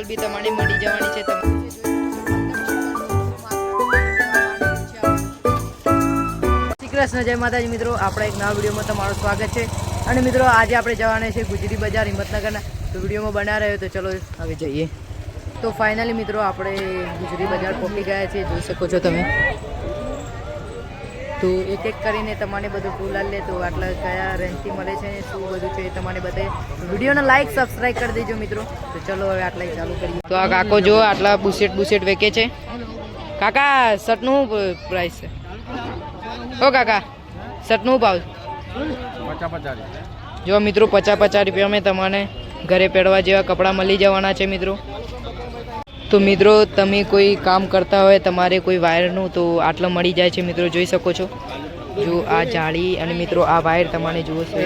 Cycle બી તમારી મળી જવાની છે. તમે શ્રી કૃષ્ણ, જય માતાજી. મિત્રો, આપણા એક નવા વિડીયોમાં તમારું સ્વાગત છે. અને મિત્રો, આજે આપણે જવાના છે ગુજરી બજાર, હિંમતનગરના. તો વિડીયોમાં બના રહ્યો તો ચલો હવે જઈએ. તો ફાઇનલી મિત્રો, આપણે ગુજરી બજાર પહોંચી ગયા છે જોઈ શકો છો તમે. તો એક એક કરીને તમને બધું ફૂલાલ લે તો આટલા કયા રેન્જથી મળે છે શું બધું છે એ તમને બતાવે વિડીયોને લાઈક સબસ્ક્રાઈબ કરી દેજો મિત્રો. તો ચલો હવે આટલા ચાલુ કરીએ. તો આ કાકો જો આટલા બુસેટ બુસેટ વેકે છે. કાકા શર્ટનું પ્રાઇસ છે. ઓ કાકા શર્ટનું ભાવ જો મિત્રો પચાસ પચાસ રૂપિયામાં તમને ઘરે પહેરવા જેવા કપડાં મળી જવાના છે મિત્રો. તો મિત્રો તમે કોઈ કામ કરતા હોય તમારે કોઈ વાયરનું તો આટલો મળી જાય છે મિત્રો જોઈ શકો છો. જો આ જાળી અને મિત્રો આ વાયર તમારે જુઓ છે.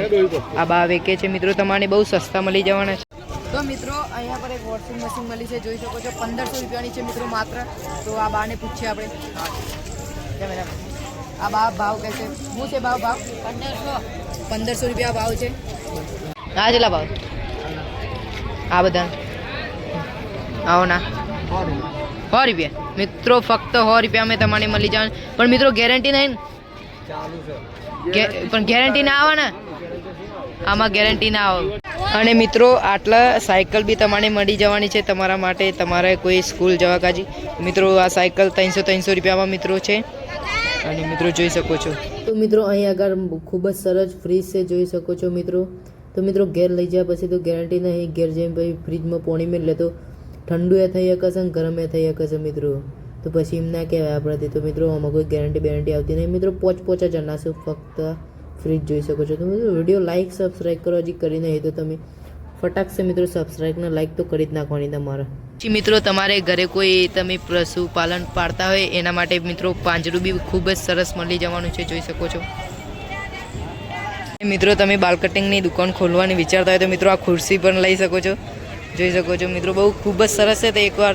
આ બા વેકે છે મિત્રો તમારે બહુ સસ્તા મળી જવાના છે. તો મિત્રો અહીંયા પર એક વોશિંગ મશીન મળી છે જોઈ શકો છો. પંદરસો રૂપિયાની છે મિત્રો માત્ર. તો આ બાને પૂછીએ આપણે. આ બા ભાવ કહે છે. શું છે ભાવ ભાવ? પંદરસો. પંદરસો રૂપિયા ભાવ છે. હા જેટલા ભાવ? આ બધા. આવો ના. સો રૂપિયા. મિત્રો, ફક્ત સો રૂપિયા અમે તમારે મળી જવાનું પણ મિત્રો ગેરંટી નહીં પણ ગેરંટી ના આવે ને? આમાં ગેરંટી ના આવે. અને મિત્રો, આટલા સાયકલ બી તમારે મળી જવાની છે તમારા માટે. તમારે કોઈ સ્કૂલ જવા કાજી. મિત્રો, આ સાયકલ ત્રણસો ત્રણસો રૂપિયામાં મિત્રો છે. અને મિત્રો, જોઈ શકો છો. તો મિત્રો, અહીં આગળ ખૂબ જ સરસ ફ્રીજ છે, જોઈ શકો છો મિત્રો. તો મિત્રો, ઘેર લઈ જાય પછી તો ગેરંટી નહીં. ઘેર જઈને પછી ફ્રીજમાં પોણી મેળ લે તો ઠંડુ એ થઈ શકે છે અને ગરમ એ થઈ શકે છે મિત્રો. તો પછી એમ ના કહેવાય આપણાથી. તો મિત્રો આમાં કોઈ ગેરંટી બેરંટી આવતી નહીં. મિત્રો પોચ પોચ જ અનાશો ફક્ત ફ્રીજ જોઈ શકો છો. તો મિત્રો વીડિયો લાઇક સબસ્ક્રાઈબ કરો. હજી કરી નહીં તો તમે ફટાકસે મિત્રો સબસ્ક્રાઈબ ને લાઇક તો કરી જ નાખવાની તમારે. પછી મિત્રો, તમારે ઘરે કોઈ તમે પશુપાલન પાળતા હોય એના માટે મિત્રો પાંજરું બી ખૂબ જ સરસ મળી જવાનું છે, જોઈ શકો છો. મિત્રો, તમે બાલ કટિંગની દુકાન ખોલવાની વિચારતા હોય તો મિત્રો આ ખુરશી પણ લઈ શકો છો. જોઈ શકો છો મિત્રો, બહુ ખૂબ જ સરસ છે. તો એકવાર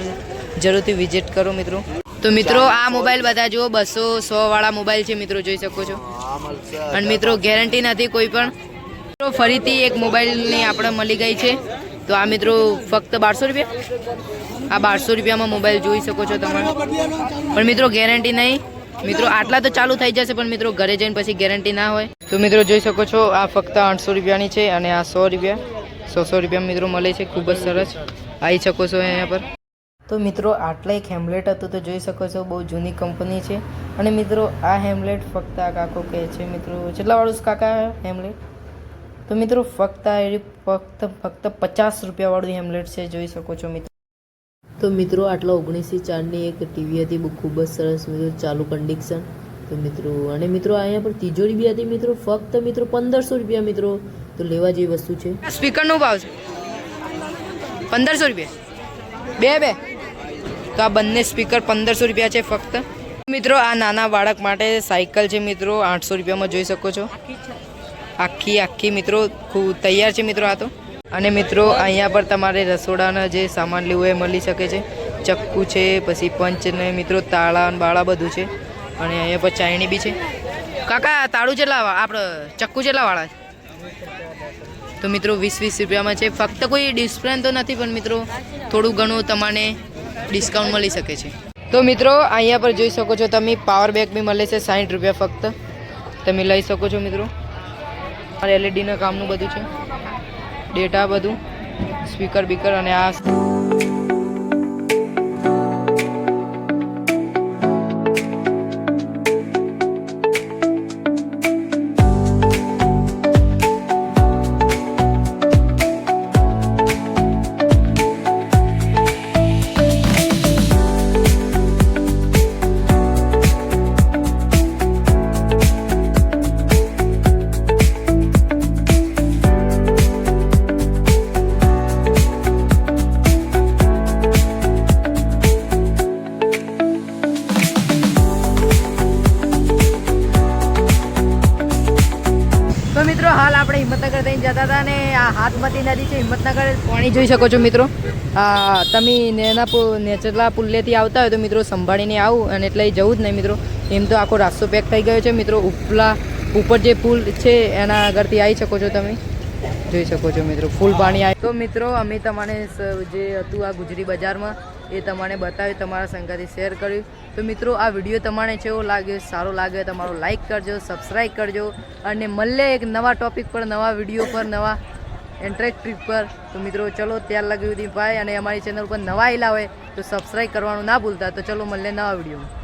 જરૂરથી વિઝિટ કરો મિત્રો. તો મિત્રો, આ મોબાઈલ બધા જુઓ, બસો, સો વાળા મોબાઈલ છે મિત્રો, જોઈ શકો છો. અને મિત્રો ગેરંટી નથી કોઈ પણ. મિત્રો ફરીથી એક મોબાઈલની આપણે મળી ગઈ છે. તો આ મિત્રો, ફક્ત બારસો રૂપિયા? આ બારસો રૂપિયામાં મોબાઈલ જોઈ શકો છો તમે. પણ મિત્રો ગેરંટી નહીં. મિત્રો, આટલા તો ચાલુ થઈ જશે, પણ મિત્રો, ઘરે જઈને પછી ગેરંટી ના હોય. તો મિત્રો, જોઈ શકો છો, આ ફક્ત આઠસો રૂપિયાની છે અને આ સો રૂપિયા. સો સો રૂપિયા મિત્રો મળે છે, ખૂબ જ સરસ. આવી શકો છો અહીંયા પર. તો મિત્રો, આટલા એક હેમલેટ હતું તો જોઈ શકો છો, બહુ જૂની કંપની છે. અને મિત્રો, આ હેમલેટ ફક્ત આ કાકો કહે છે, મિત્રો. કેટલા વાળું કાકા હેમલેટ? તો મિત્રો, ફક્ત એરી ફક્ત ફક્ત પચાસ રૂપિયાવાળું હેમલેટ છે, જોઈ શકો છો મિત્રો. તો મિત્રો, આટલા ઓગણીસથી ચારની એક ટીવી હતી, બહુ ખૂબ જ સરસ મિત્રો, ચાલુ કન્ડિશન તો મિત્રો, અને મિત્રો, અહીંયા પર તિજોરી બી હતી, મિત્રો. ફક્ત મિત્રો, પંદરસો રૂપિયા મિત્રો. તો લેવા જેવી વસ્તુ છે? સ્પીકરનો ભાવ છે. પંદરસો રૂપિયા. બે બે. તો આ બંને સ્પીકર પંદરસો રૂપિયા છે ફક્ત. મિત્રો, આ નાના બાળક માટે સાયકલ છે મિત્રો. આઠસો રૂપિયામાં જોઈ શકો છો. આખી આખી મિત્રો ખૂબ તૈયાર છે મિત્રો આ તો. અને મિત્રો, અહીંયા પર તમારે રસોડાના જે સામાન લેવું એ મળી શકે છે. ચક્કુ છે, પછી પંચ ને મિત્રો, તાળા અને બાળા બધું છે. અને અહીંયા પર ચાયણી બી છે. કાકા, તાળું જેટલા આપણે ચક્કુ જેટલા વાળા છે? તો મિત્રો, વીસ વીસ રૂપિયામાં છે. ફક્ત કોઈ ડિસ્કાઉન્ટ તો નથી, પણ મિત્રો, થોડું ઘણું તમને ડિસ્કાઉન્ટ મળી શકે છે. તો મિત્રો, અહીંયા પર જોઈ શકો છો તમે પાવર બેક બી મળે છે સાઠ રૂપિયા ફક્ત. તમે લઈ શકો છો મિત્રો. એલઈડીના કામનું બધું છે. ડેટા બધું, સ્પીકર બીકર અને આ તો મિત્રો, હાલ આપણે હિંમતનગર થઈને જતા હતા ને આ હાથમતી નદી છે, હિંમતનગર પાણી જોઈ શકો છો મિત્રો. તમે નેના નેચરલા પુલ્લેથી આવતા હોય તો મિત્રો સંભાળીને આવું અને એટલે જવું જ નહીં મિત્રો. એમ તો આખો રાસ્તો પેક થઈ ગયો છે મિત્રો. ઉપલા, ઉપર જે પુલ છે, એના આગળથી આવી શકો છો તમે. જોઈ શકો છો મિત્રો. ફૂલ પાણી આવે તો મિત્રો, અમે તમારે જે હતું આ ગુજરી બજારમાં, એ તમારે બતાવ્યું, તમારા સંગાથી શેર કર્યું. તો મિત્રો, આ વીડિયો તમારે કેવો લાગ્યો? સારો લાગ્યો તમારો લાઇક કરજો, સબસ્ક્રાઈબ કરજો, અને મળે એક નવા ટોપિક પર, નવા વીડિયો પર, નવા એન્ટ્રેક ટ્રીપ પર. તો મિત્રો, ચલો ત્યાં લગી હતી ભાઈ અને અમારી ચેનલ પર નવા આવેલા હોય તો સબસ્ક્રાઈબ કરવાનું ના ભૂલતા. તો ચલો, મળીએ નવા વિડીયોમાં.